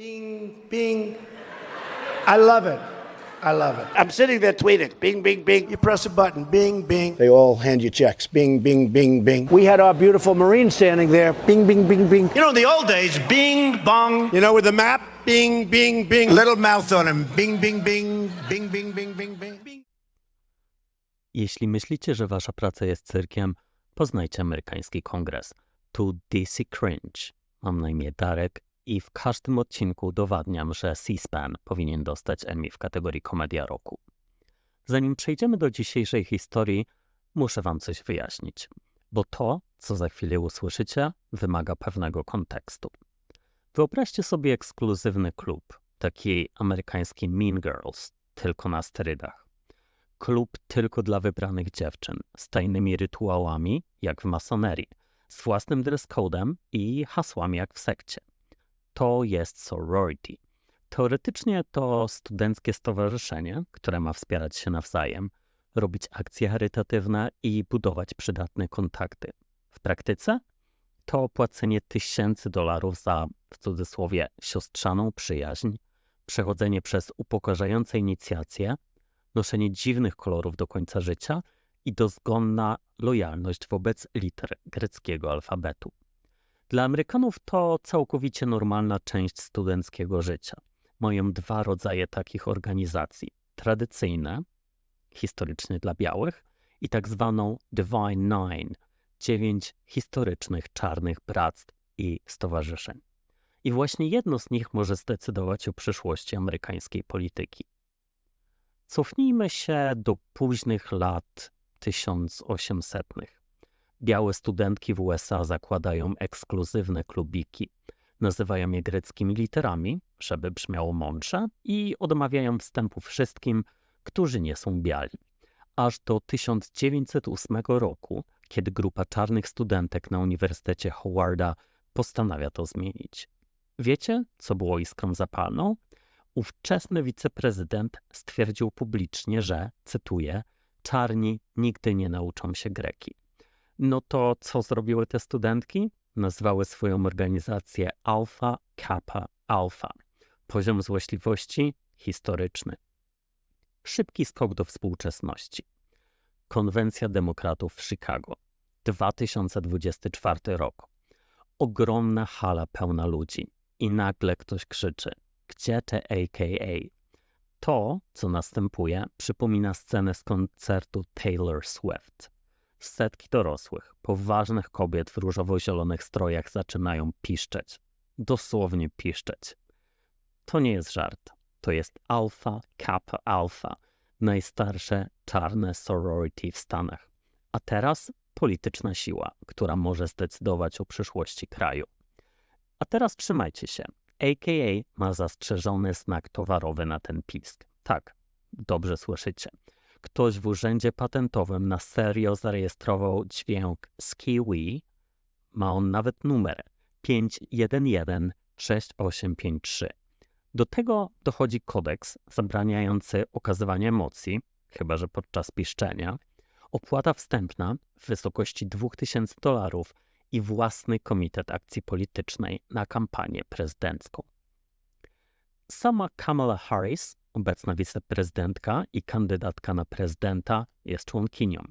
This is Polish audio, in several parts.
Bing, bing. I love it. I love it. I'm sitting there tweeting, bing, bing, bing. You press a button, bing, bing. They all hand you checks. Bing, bing, bing, bing. We had our beautiful Marine standing there, bing, bing, bing, bing. You know, in the old days, bing, bong. You know, with the map, bing, bing, bing. Little mouth on him. Bing, bing, bing. Bing, bing, bing, bing, bing. Jeśli myślicie, że wasza praca jest cyrkiem, poznajcie amerykański kongres. Tu DC Cringe. Mam na imię Darek i w każdym odcinku udowadniam, że C-SPAN powinien dostać Emmy w kategorii Komedia Roku. Zanim przejdziemy do dzisiejszej historii, muszę wam coś wyjaśnić, bo to, co za chwilę usłyszycie, wymaga pewnego kontekstu. Wyobraźcie sobie ekskluzywny klub, taki amerykański Mean Girls, tylko na sterydach. Klub tylko dla wybranych dziewczyn, z tajnymi rytuałami, jak w masonerii, z własnym dress codem i hasłami jak w sekcie. To jest sorority. Teoretycznie to studenckie stowarzyszenie, które ma wspierać się nawzajem, robić akcje charytatywne i budować przydatne kontakty. W praktyce to płacenie tysięcy dolarów za, w cudzysłowie, siostrzaną przyjaźń, przechodzenie przez upokarzające inicjacje, noszenie dziwnych kolorów do końca życia i dozgonna lojalność wobec liter greckiego alfabetu. Dla Amerykanów to całkowicie normalna część studenckiego życia. Mają dwa rodzaje takich organizacji: tradycyjne, historycznie dla białych, i tak zwaną Divine Nine dziewięć historycznych czarnych bractw i stowarzyszeń. I właśnie jedno z nich może zdecydować o przyszłości amerykańskiej polityki. Cofnijmy się do późnych lat 1800. Białe studentki w USA zakładają ekskluzywne klubiki. Nazywają je greckimi literami, żeby brzmiało mądrze, i odmawiają wstępu wszystkim, którzy nie są biali. Aż do 1908 roku, kiedy grupa czarnych studentek na Uniwersytecie Howarda postanawia to zmienić. Wiecie, co było iskrą zapalną? Ówczesny wiceprezydent stwierdził publicznie, że, cytuję, czarni nigdy nie nauczą się greki. No to co zrobiły te studentki? Nazwały swoją organizację Alpha Kappa Alpha. Poziom złośliwości historyczny. Szybki skok do współczesności. Konwencja Demokratów w Chicago. 2024 rok. Ogromna hala pełna ludzi. I nagle ktoś krzyczy: Gdzie te AKA? To, co następuje, przypomina scenę z koncertu Taylor Swift. Setki dorosłych, poważnych kobiet w różowo-zielonych strojach zaczynają piszczeć. Dosłownie piszczeć. To nie jest żart. To jest Alpha Kappa Alpha, najstarsze czarne sorority w Stanach. A teraz polityczna siła, która może zdecydować o przyszłości kraju. A teraz trzymajcie się. AKA ma zastrzeżony znak towarowy na ten pisk. Tak, dobrze słyszycie. Ktoś w urzędzie patentowym na serio zarejestrował dźwięk Skiwi. Ma on nawet numer 5116853. Do tego dochodzi kodeks zabraniający okazywania emocji, chyba że podczas piszczenia, opłata wstępna w wysokości 2000 dolarów i własny komitet akcji politycznej na kampanię prezydencką. Sama Kamala Harris, obecna wiceprezydentka i kandydatka na prezydenta, jest członkinią.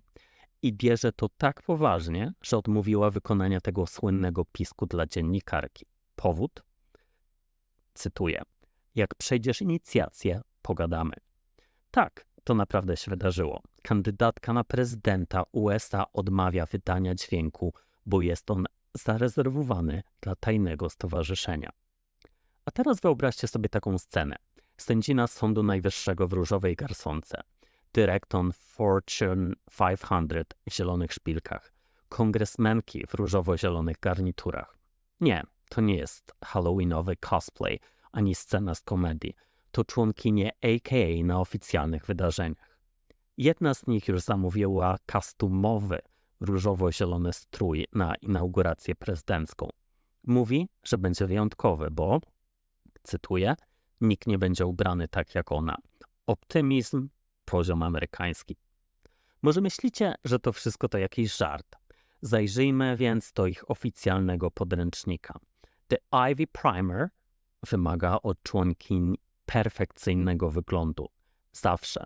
I bierze to tak poważnie, że odmówiła wykonania tego słynnego pisku dla dziennikarki. Powód? Cytuję: Jak przejdziesz inicjację, pogadamy. Tak, to naprawdę się wydarzyło. Kandydatka na prezydenta USA odmawia wydania dźwięku, bo jest on zarezerwowany dla tajnego stowarzyszenia. A teraz wyobraźcie sobie taką scenę. Sędzina Sądu Najwyższego w różowej garsonce, dyrektor Fortune 500 w zielonych szpilkach, kongresmenki w różowo-zielonych garniturach. Nie, to nie jest halloweenowy cosplay ani scena z komedii. To członkinie AKA na oficjalnych wydarzeniach. Jedna z nich już zamówiła kostumowy różowo-zielony strój na inaugurację prezydencką. Mówi, że będzie wyjątkowy, bo, cytuję, nikt nie będzie ubrany tak jak ona. Optymizm, poziom amerykański. Może myślicie, że to wszystko to jakiś żart. Zajrzyjmy więc do ich oficjalnego podręcznika. The Ivy Primer wymaga od członkiń perfekcyjnego wyglądu. Zawsze.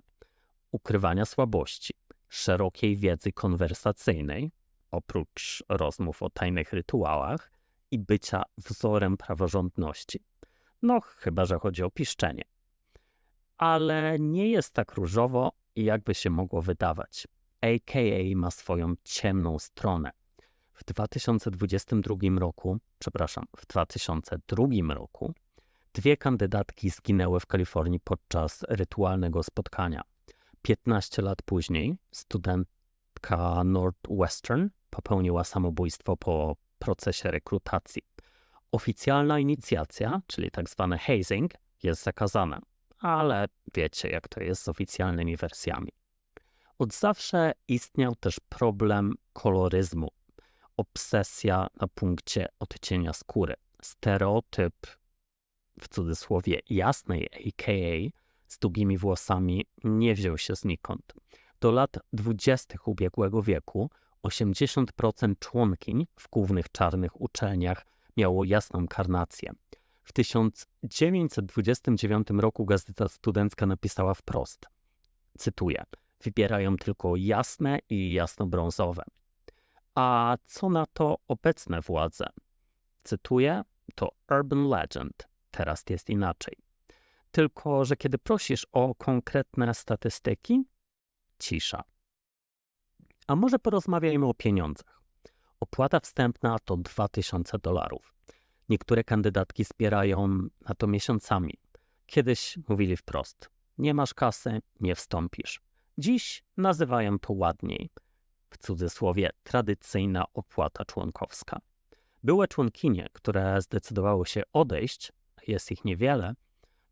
Ukrywania słabości, szerokiej wiedzy konwersacyjnej, oprócz rozmów o tajnych rytuałach i bycia wzorem praworządności. No, chyba że chodzi o piszczenie. Ale nie jest tak różowo, jakby się mogło wydawać. AKA ma swoją ciemną stronę. W 2022 roku, przepraszam, w 2002 roku dwie kandydatki zginęły w Kalifornii podczas rytualnego spotkania. 15 lat później studentka Northwestern popełniła samobójstwo po procesie rekrutacji. Oficjalna inicjacja, czyli tak hazing, jest zakazana, ale wiecie, jak to jest z oficjalnymi wersjami. Od zawsze istniał też problem koloryzmu, obsesja na punkcie odcienia skóry, stereotyp w cudzysłowie jasnej AKA z długimi włosami nie wziął się znikąd. Do lat 20. ubiegłego wieku 80% członkiń w głównych czarnych uczelniach miało jasną karnację. W 1929 roku Gazeta Studencka napisała wprost, cytuję, wybierają tylko jasne i jasnobrązowe. A co na to obecne władze? Cytuję, to urban legend, teraz jest inaczej. Tylko, że kiedy prosisz o konkretne statystyki, cisza. A może porozmawiajmy o pieniądzach. Opłata wstępna to 2000 dolarów. Niektóre kandydatki zbierają na to miesiącami. Kiedyś mówili wprost: Nie masz kasy, nie wstąpisz. Dziś nazywają to ładniej. W cudzysłowie tradycyjna opłata członkowska. Były członkinie, które zdecydowały się odejść, jest ich niewiele,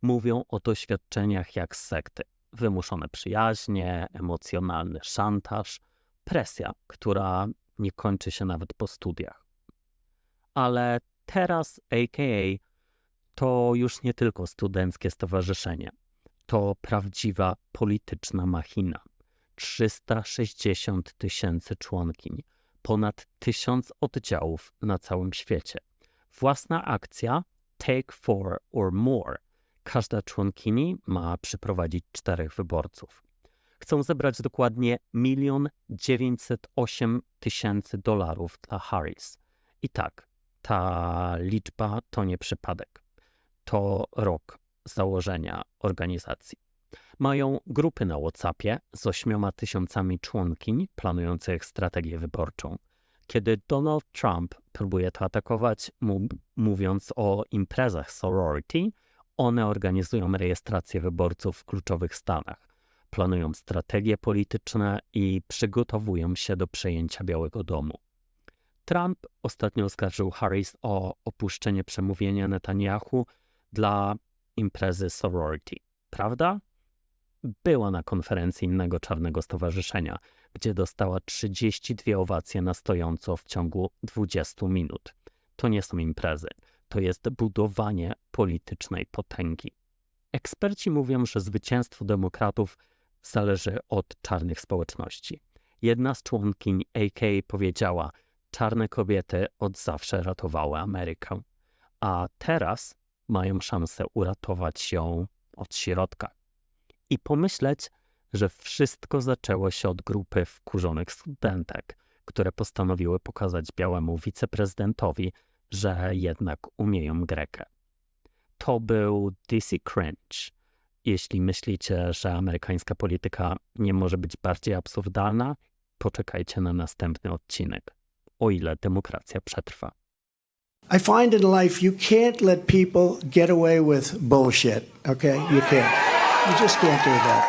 mówią o doświadczeniach jak z sekty. Wymuszone przyjaźnie, emocjonalny szantaż, presja, która nie kończy się nawet po studiach. Ale teraz AKA to już nie tylko studenckie stowarzyszenie. To prawdziwa polityczna machina. 360 tysięcy członkiń, ponad tysiąc oddziałów na całym świecie. Własna akcja Take Four or More. Każda członkini ma przyprowadzić czterech wyborców. Chcą zebrać dokładnie 1 908 tysięcy dolarów dla Harris. I tak, ta liczba to nie przypadek. To rok założenia organizacji. Mają grupy na WhatsAppie z 8 tysiącami członkiń planujących strategię wyborczą. Kiedy Donald Trump próbuje to atakować, mówiąc o imprezach sorority, one organizują rejestrację wyborców w kluczowych stanach, planują strategie polityczne i przygotowują się do przejęcia Białego Domu. Trump ostatnio oskarżył Harris o opuszczenie przemówienia Netanyahu dla imprezy sorority. Prawda? Była na konferencji innego czarnego stowarzyszenia, gdzie dostała 32 owacje na stojąco w ciągu 20 minut. To nie są imprezy, to jest budowanie politycznej potęgi. Eksperci mówią, że zwycięstwo demokratów zależy od czarnych społeczności. Jedna z członkiń AK powiedziała: Czarne kobiety od zawsze ratowały Amerykę, a teraz mają szansę uratować ją od środka. I pomyśleć, że wszystko zaczęło się od grupy wkurzonych studentek, które postanowiły pokazać białemu wiceprezydentowi, że jednak umieją grekę. To był DC Cringe. Jeśli myślicie, że amerykańska polityka nie może być bardziej absurdalna, poczekajcie na następny odcinek, o ile demokracja przetrwa. I find in life you can't let people get away with bullshit, okay? You can't. You just can't do that.